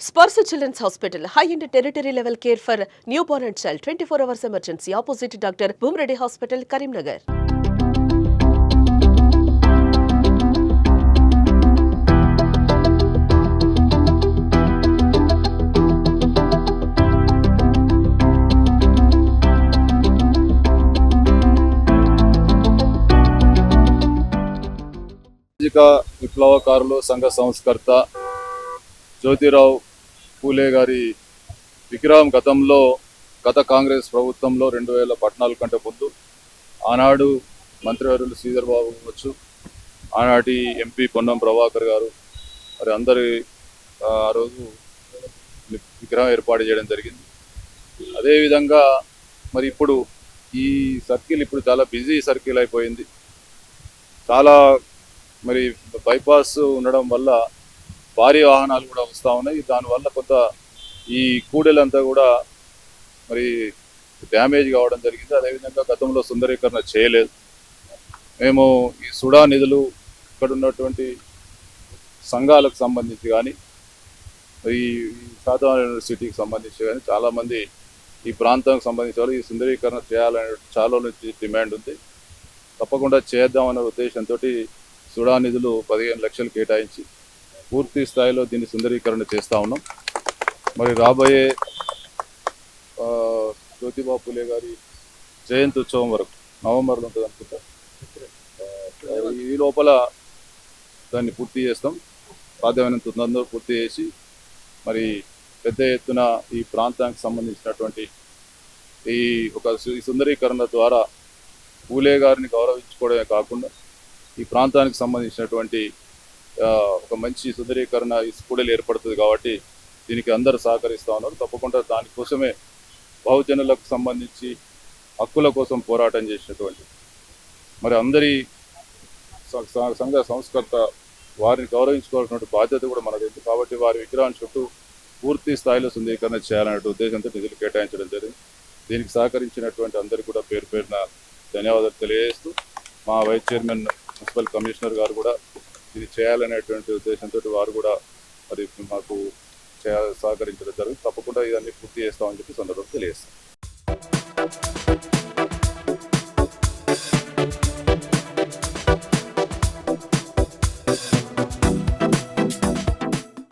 Sparsa Children's Hospital, high-end territory level care for newborn and child, 24 hours emergency, opposite Dr. Bhumreddy Hospital, Karimnagar. సామాజిక విప్లవకారులు సంఘ సంస్కర్త జ్యోతిరావు పూలే గారి విగ్రహం గతంలో గత కాంగ్రెస్ ప్రభుత్వంలో రెండు వేల పద్నాలుగు కంటే ముందు ఆనాడు మంత్రివర్యులు శ్రీధర్ బాబు కావచ్చు ఆనాటి ఎంపీ పొన్నం ప్రభాకర్ గారు మరి అందరి ఆ రోజు విగ్రహం ఏర్పాటు చేయడం జరిగింది. అదేవిధంగా మరి ఇప్పుడు ఈ సర్కిల్ ఇప్పుడు చాలా బిజీ సర్కిల్ అయిపోయింది. చాలా మరి బైపాస్ ఉండడం వల్ల భారీ వాహనాలు కూడా వస్తూ ఉన్నాయి. దానివల్ల కొంత ఈ కూడలంతా కూడా మరి డ్యామేజ్ కావడం జరిగింది. అదేవిధంగా గతంలో సుందరీకరణ చేయలేదు. మేము ఈ సుడా నిధులు ఇక్కడ ఉన్నటువంటి సంఘాలకు సంబంధించి కానీ ఈ సాధారణ యూనివర్సిటీకి సంబంధించి కానీ చాలామంది ఈ ప్రాంతానికి సంబంధించిన వాళ్ళు ఈ సుందరీకరణ చేయాలనే చాలా నుంచి డిమాండ్ ఉంది. తప్పకుండా చేద్దామనే ఉద్దేశంతో సుడా నిధులు పదిహేను లక్షలు కేటాయించి పూర్తి స్థాయిలో దీన్ని సుందరీకరణ చేస్తూ ఉన్నాం. మరి రాబోయే జ్యోతిబా పూలే గారి జయంతి ఉత్సవం వరకు నవంబర్లో ఉంటుంది అనుకుంటా. ఈ లోపల దాన్ని పూర్తి చేస్తాం. సాధ్యమైనంత అందరూ పూర్తి చేసి మరి పెద్ద ఎత్తున ఈ ప్రాంతానికి సంబంధించినటువంటి ఈ ఒక సు- ఈ సుందరీకరణ ద్వారా పూలే గారిని గౌరవించుకోవడమే కాకుండా ఈ ప్రాంతానికి సంబంధించినటువంటి ఒక మంచి సుందరీకరణ ఈ స్కూడలు ఏర్పడుతుంది కాబట్టి దీనికి అందరూ సహకరిస్తూ ఉన్నారు. తప్పకుండా దానికోసమే బహుజనులకు సంబంధించి హక్కుల కోసం పోరాటం చేసినటువంటి మరి అందరి సంఘ సంస్కర్త వారిని గౌరవించుకోవాల్సిన బాధ్యత కూడా మనది. కాబట్టి వారి విగ్రహాన్ని చుట్టూ పూర్తి స్థాయిలో సుందరీకరణ చేయాలనే ఉద్దేశంతో నిధులు కేటాయించడం జరిగింది. దీనికి సహకరించినటువంటి అందరికీ కూడా పేరు పేరున ధన్యవాదాలు తెలియజేస్తూ మా వైస్ చైర్మన్ మున్సిపల్ కమిషనర్ గారు కూడా ఇది చేయాలనేటువంటి ఉద్దేశంతో వారు కూడా మరి మాకు చేయ సహకరించడం జరుగుతుంది తప్పకుండా ఇవన్నీ పూర్తి చేస్తామని చెప్పి సందర్భంగా తెలియజేస్తాం.